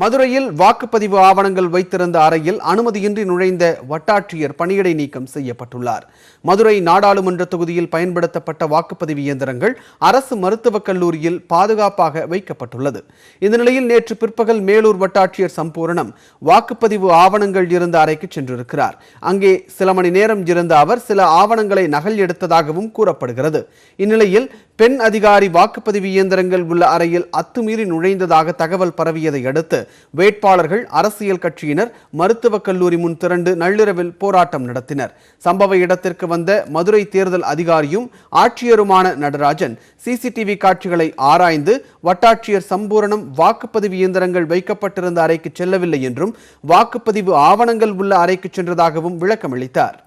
மதுரையில் வாக்குப்பதிவு ஆவணங்கள் வைத்திருந்த அறையில் அனுமதியின்றி நுழைந்த வட்டாட்சியர் பணியிடை நீக்கம் செய்யப்பட்டுள்ளார். மதுரை நாடாளுமன்ற தொகுதியில் பயன்படுத்தப்பட்ட வாக்குப்பதிவு இயந்திரங்கள் அரசு மருத்துவக் கல்லூரியில் பாதுகாப்பாக வைக்கப்பட்டுள்ளது. இந்த நிலையில் நேற்று பிற்பகல் மேலூர் வட்டாட்சியர் சம்பூரணம் வாக்குப்பதிவு ஆவணங்கள் இருந்த அறைக்கு சென்றிருக்கிறார். அங்கே சில மணி நேரம் இருந்த அவர் சில ஆவணங்களை நகல் எடுத்ததாகவும் கூறப்படுகிறது. இந்நிலையில் பெண் அதிகாரி வாக்குப்பதிவு இயந்திரங்கள் உள்ள அறையில் அத்துமீறி நுழைந்ததாக தகவல் பரவியதை அடுத்து வேட்பாளர்கள் அரசியல் கட்சியினர் மருத்துவக் கல்லூரி முன் திரண்டு நள்ளிரவில் போராட்டம் நடத்தினர். சம்பவ இடத்திற்கு வந்த மதுரை தேர்தல் அதிகாரியும் ஆட்சியருமான நடராஜன் சிசிடிவி காட்சிகளை ஆராய்ந்து வட்டாட்சியர் சம்பூரணம் வாக்குப்பதிவு இயந்திரங்கள் வைக்கப்பட்டிருந்த அறைக்கு செல்லவில்லை என்றும் வாக்குப்பதிவு ஆவணங்கள் உள்ள அறைக்கு சென்றதாகவும் விளக்கமளித்தார்.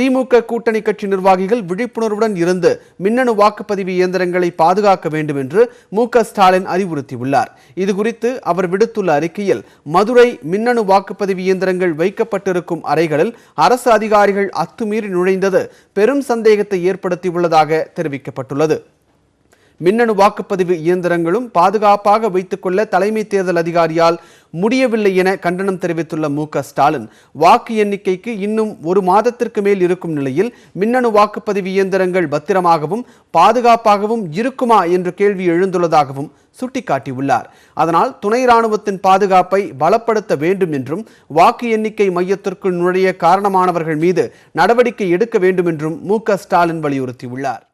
திமுக கூட்டணி கட்சி நிர்வாகிகள் விழிப்புணர்வுடன் இருந்து மின்னணு வாக்குப்பதிவு இயந்திரங்களை பாதுகாக்க வேண்டும் என்று மு ஸ்டாலின் அறிவுறுத்தியுள்ளார். இதுகுறித்து அவர் விடுத்துள்ள அறிக்கையில் மதுரை மின்னணு வாக்குப்பதிவு இயந்திரங்கள் வைக்கப்பட்டிருக்கும் அறைகளில் அரசு அதிகாரிகள் அத்துமீறி நுழைந்தது பெரும் சந்தேகத்தை ஏற்படுத்தியுள்ளதாக தெரிவிக்கப்பட்டுள்ளது. மின்னணு வாக்குப்பதிவு இயந்திரங்களும் பாதுகாப்பாக வைத்துக்கொள்ள தலைமை தேர்தல் அதிகாரியால் முடியவில்லை என கண்டனம் தெரிவித்துள்ள மு ஸ்டாலின் வாக்கு எண்ணிக்கைக்கு இன்னும் ஒரு மாதத்திற்கு மேல் இருக்கும் நிலையில் மின்னணு வாக்குப்பதிவு இயந்திரங்கள் பத்திரமாகவும் பாதுகாப்பாகவும் இருக்குமா என்ற கேள்வி எழுந்துள்ளதாகவும் சுட்டிக்காட்டியுள்ளார். அதனால் துணை ராணுவத்தின் பாதுகாப்பை பலப்படுத்த வேண்டும் என்றும் வாக்கு எண்ணிக்கை மையத்திற்குள் நுழைய காரணமானவர்கள் மீது நடவடிக்கை எடுக்க வேண்டும் என்றும் மு ஸ்டாலின் வலியுறுத்தியுள்ளார்.